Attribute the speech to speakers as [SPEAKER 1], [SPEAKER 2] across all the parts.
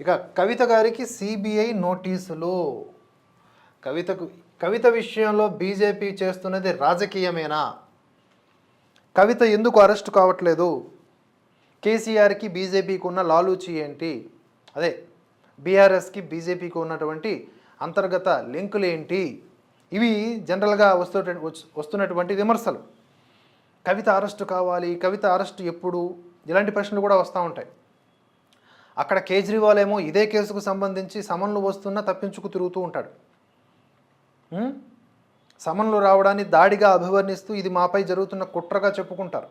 [SPEAKER 1] ఇక కవిత గారికి సిబిఐ నోటీసులు. కవితకు కవిత విషయంలో బీజేపీ చేస్తున్నది రాజకీయమేనా? కవిత ఎందుకు అరెస్ట్ కావట్లేదు? కేసీఆర్కి బీజేపీకి ఉన్న లాలూచి ఏంటి? అదే బీఆర్ఎస్కి బీజేపీకి ఉన్నటువంటి అంతర్గత లింకులు ఏంటి ఇవి జనరల్గా వస్తు వస్తున్నటువంటి విమర్శలు. కవిత అరెస్టు కావాలి కవిత అరెస్టు ఎప్పుడు? ఇలాంటి ప్రశ్నలు కూడా వస్తూ ఉంటాయి. అక్కడ కేజ్రీవాల్ ఏమో ఇదే కేసుకు సంబంధించి సమన్లు వస్తున్నా తప్పించుకు తిరుగుతూ ఉంటాడు. సమన్లు రావడాన్ని దాడిగా అభివర్ణిస్తూ ఇది మాపై జరుగుతున్న కుట్రగా చెప్పుకుంటారు.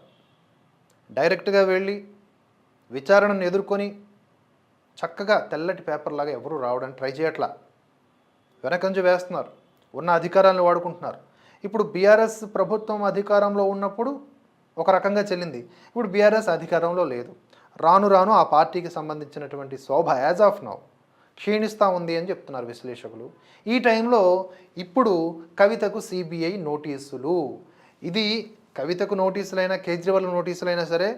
[SPEAKER 1] డైరెక్ట్గా వెళ్ళి విచారణను ఎదుర్కొని చక్కగా తెల్లటి పేపర్లాగా ఎవరు రావడానికి ట్రై చేయట్లా. వెనకంజ వేస్తున్నారు. ఉన్న అధికారాలను వాడుకుంటున్నారు. ఇప్పుడు బీఆర్ఎస్ ప్రభుత్వం అధికారంలో ఉన్నప్పుడు ఒక రకంగా చెల్లింది. ఇప్పుడు బీఆర్ఎస్ అధికారంలో లేదు. రాను రాను ఆ పార్టీకి సంబంధించినటువంటి శోభ యాజ్ ఆఫ్ నౌ క్షీణిస్తూ ఉంది అని చెప్తున్నారు విశ్లేషకులు. ఈ టైంలో ఇప్పుడు కవితకు సిబిఐ నోటీసులు. ఇది కవితకు నోటీసులైనా కేజ్రీవాల్ నోటీసులైనా సరే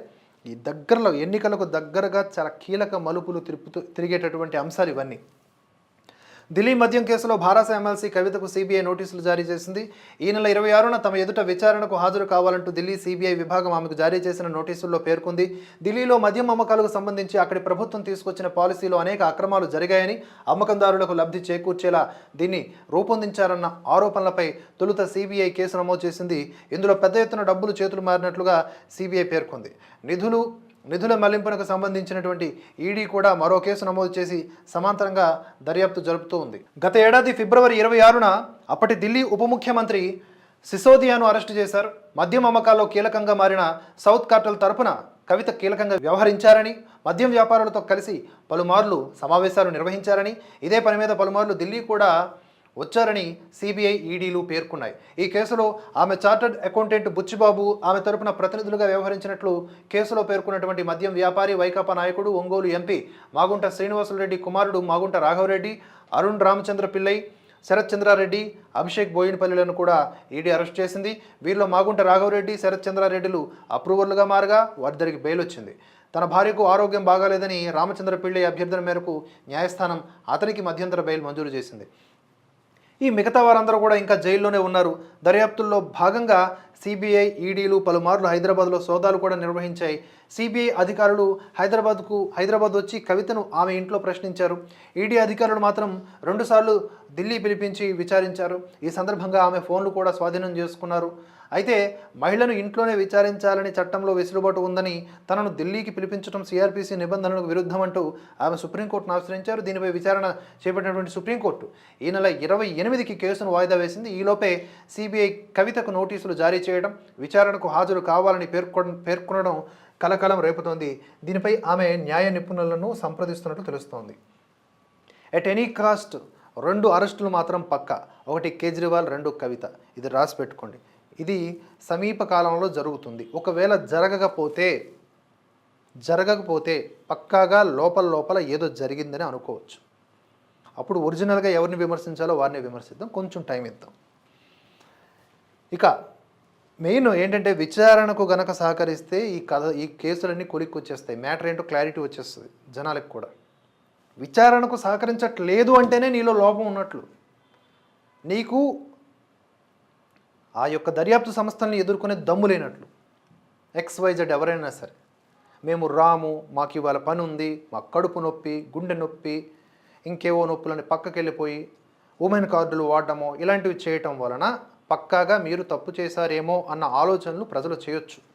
[SPEAKER 1] ఈ దగ్గరలో ఎన్నికలకు దగ్గరగా చాలా కీలక మలుపులు తిరుపుతూ తిరిగేటటువంటి అంశాలు ఇవన్నీ. ఢిల్లీ మద్యం కేసులో భారత ఎమ్మెల్సీ కవితకు సిబిఐ నోటీసులు జారీ చేసింది. ఈ నెల ఇరవై ఆరున తమ ఎదుట విచారణకు హాజరు కావాలంటూ ఢిల్లీ సిబిఐ విభాగం ఆమెకు జారీ చేసిన నోటీసుల్లో పేర్కొంది. ఢిల్లీలో మద్యం అమ్మకాలకు సంబంధించి అక్కడి ప్రభుత్వం తీసుకొచ్చిన పాలసీలో అనేక అక్రమాలు జరిగాయని అమ్మకందారులకు లబ్ధి చేకూర్చేలా దీన్ని రూపొందించారన్న ఆరోపణలపై తొలుత సిబిఐ కేసు నమోదు చేసింది. ఇందులో పెద్ద ఎత్తున డబ్బులు చేతులు మారినట్లుగా సిబిఐ పేర్కొంది. నిధులు నిధుల మళ్ళింపునకు సంబంధించినటువంటి ఈడీ కూడా మరో కేసు నమోదు చేసి సమాంతరంగా దర్యాప్తు జరుపుతూ ఉంది. గత ఏడాది ఫిబ్రవరి ఇరవై ఆరున అప్పటి ఢిల్లీ ఉప ముఖ్యమంత్రి సిసోదియాను అరెస్టు చేశారు. మద్యం అమ్మకాల్లో కీలకంగా మారిన సౌత్ కార్టల్ తరపున కవిత కీలకంగా వ్యవహరించారని మద్యం వ్యాపారులతో కలిసి పలుమార్లు సమావేశాలు నిర్వహించారని ఇదే పని మీద పలుమార్లు ఢిల్లీ కూడా వచ్చారని సిబిఐ ఈడీలు పేర్కొన్నాయి. ఈ కేసులో ఆమె చార్టర్డ్ అకౌంటెంట్ బుచ్చిబాబు ఆమె తరపున ప్రతినిధులుగా వ్యవహరించినట్లు కేసులో పేర్కొన్నటువంటి మద్యం వ్యాపారి వైకాపా నాయకుడు ఒంగోలు ఎంపీ మాగుంట శ్రీనివాసులరెడ్డి కుమారుడు మాగుంట రాఘవరెడ్డి అరుణ్ రామచంద్ర పిల్లై శరత్ చంద్రారెడ్డి అభిషేక్ బోయినపల్లిలను కూడా ఈడీ అరెస్ట్ చేసింది. వీరిలో మాగుంట రాఘవరెడ్డి శరత్ చంద్రారెడ్డిలు అప్రూవర్లుగా మారగా వారిద్దరికి బెయిల్ వచ్చింది తన భార్యకు ఆరోగ్యం బాగాలేదని రామచంద్ర పిళ్ళై అభ్యర్థన మేరకు న్యాయస్థానం అతనికి మధ్యంతర బెయిల్ మంజూరు చేసింది. ఈ మిగతా వారందరూ కూడా ఇంకా జైల్లోనే ఉన్నారు. దర్యాప్తుల్లో భాగంగా సిబిఐ ఈడీలు పలుమార్లు హైదరాబాద్లో సోదాలు కూడా నిర్వహించాయి. సిబిఐ అధికారులు హైదరాబాద్కు హైదరాబాద్ వచ్చి కవితను ఆమె ఇంట్లో ప్రశ్నించారు. ఈడీ అధికారులు మాత్రం రెండుసార్లు ఢిల్లీ పిలిపించి విచారించారు. ఈ సందర్భంగా ఆమె ఫోన్లు కూడా స్వాధీనం చేసుకున్నారు. అయితే మహిళను ఇంట్లోనే విచారించాలని చట్టంలో వెసులుబాటు ఉందని తనను ఢిల్లీకి పిలిపించడం సిఆర్పిసి నిబంధనలకు విరుద్ధమంటూ ఆమె సుప్రీంకోర్టును ఆశ్రయించారు. దీనిపై విచారణ చేపట్టినటువంటి సుప్రీంకోర్టు ఈ నెల ఇరవై ఎనిమిదికి కేసును వాయిదా వేసింది. ఈలోపే సిబిఐ కవితకు నోటీసులు జారీ చేయడం విచారణకు హాజరు కావాలని పేర్కొ పేర్కొనడం కలకలం రేపుతోంది. దీనిపై ఆమె న్యాయ నిపుణులను సంప్రదిస్తున్నట్టు తెలుస్తోంది. ఎట్ ఎనీ కాస్ట్ రెండు అరెస్టులు మాత్రం పక్క. ఒకటి కేజ్రీవాల్ రెండు కవిత. ఇది రాసి పెట్టుకోండి. ఇది సమీప కాలంలో జరుగుతుంది. ఒకవేళ జరగకపోతే జరగకపోతే పక్కాగా లోపల లోపల ఏదో జరిగిందని అనుకోవచ్చు. అప్పుడు ఒరిజినల్గా ఎవరిని విమర్శించాలో వారిని విమర్శిద్దాం. కొంచెం టైం ఇద్దాం. ఇక మెయిన్ ఏంటంటే విచారణకు గనక సహకరిస్తే ఈ కథ ఈ కేసులన్నీ కొలిక్కి వచ్చేస్తాయి మ్యాటర్ ఏంటో క్లారిటీ వచ్చేస్తుంది జనాలకు కూడా. విచారణకు సహకరించట్లేదు అంటేనే నీలో లోపం ఉన్నట్లు. నీకు ఆ యొక్క దర్యాప్తు సంస్థల్ని ఎదుర్కొనే దమ్ము లేనట్లు. ఎక్స్వైజెడ్ ఎవరైనా సరే. మేము రాము మాకు ఇవాళ పని ఉంది మాకు కడుపు నొప్పి గుండె నొప్పి ఇంకేవో నొప్పులని పక్కకి వెళ్ళిపోయి ఉమెన్ కార్డులు వాడడమో ఇలాంటివి చేయటం వలన పక్కాగా మీరు తప్పు చేశారేమో అన్న ఆలోచనలు ప్రజలు చేయొచ్చు.